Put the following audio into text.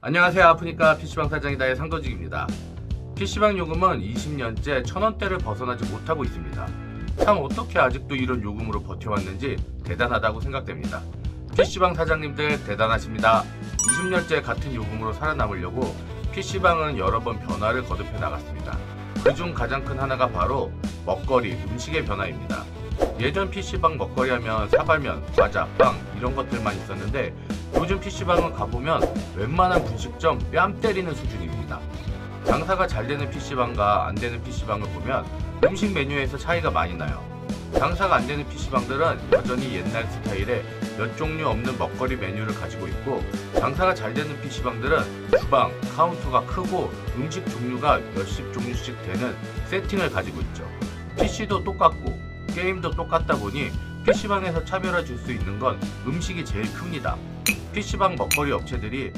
안녕하세요. 아프니까 PC방 사장이다의 상도직입니다. PC방 요금은 20년째 천원대를 벗어나지 못하고 있습니다. 참 어떻게 아직도 이런 요금으로 버텨왔는지 대단하다고 생각됩니다. PC방 사장님들 대단하십니다. 20년째 같은 요금으로 살아남으려고 PC방은 여러 번 변화를 거듭해 나갔습니다. 그중 가장 큰 하나가 바로 먹거리, 음식의 변화입니다. 예전 PC방 먹거리 하면 사발면, 과자, 빵 이런 것들만 있었는데 요즘 PC방은 가보면 웬만한 분식점 뺨 때리는 수준입니다. 장사가 잘 되는 PC방과 안 되는 PC방을 보면 음식 메뉴에서 차이가 많이 나요. 장사가 안 되는 PC방들은 여전히 옛날 스타일의 몇 종류 없는 먹거리 메뉴를 가지고 있고 장사가 잘 되는 PC방들은 주방, 카운터가 크고 음식 종류가 몇십 종류씩 되는 세팅을 가지고 있죠. PC도 똑같고 게임도 똑같다 보니 PC방에서 차별화 줄 수 있는 건 음식이 제일 큽니다. PC방 먹거리 업체들이